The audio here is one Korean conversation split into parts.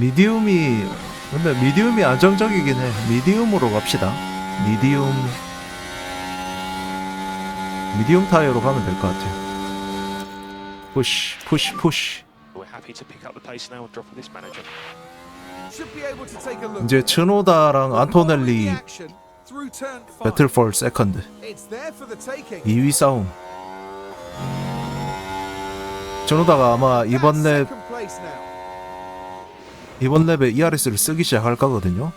미디움이 근데 미디움이 안정적이긴 해. 미디움으로 갑시다. 미디움 미디움 타이어로 가면 될 것 같아요. 푸시 푸시 푸시. We're happy to pick up the pace now and drop this manager. Should be able to take a look. 이제 츠노다랑 안토넬리 the action through turn five. 배틀폴 세컨드 It's there for the taking. 2위 싸움. 츠노다가 아마 이번 랩. 이번 랩에 ERS를 쓰기 시작할 거거든요.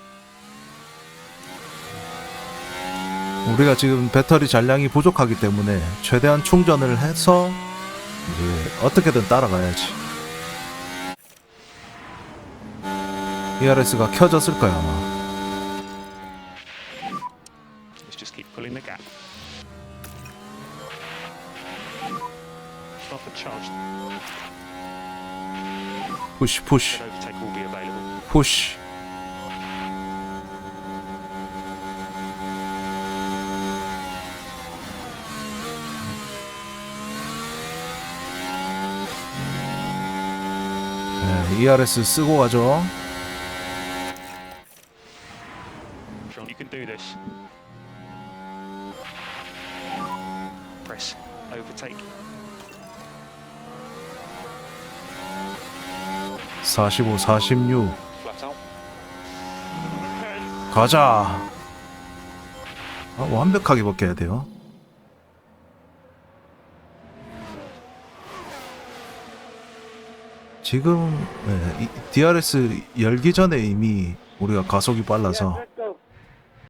우리가 지금 배터리 잔량이 부족하기 때문에 최대한 충전을 해서 이제 어떻게든 따라가야지. ERS가 켜졌을 거야 아마. 푸시 푸시 푸시. 네, ERS 쓰고 가죠. Overtake. 45, 46. 가자. 아, 완벽하게 벗겨야 돼요. 지금 네, 이- DRS 열기 전에 이미 우리가 가속이 빨라서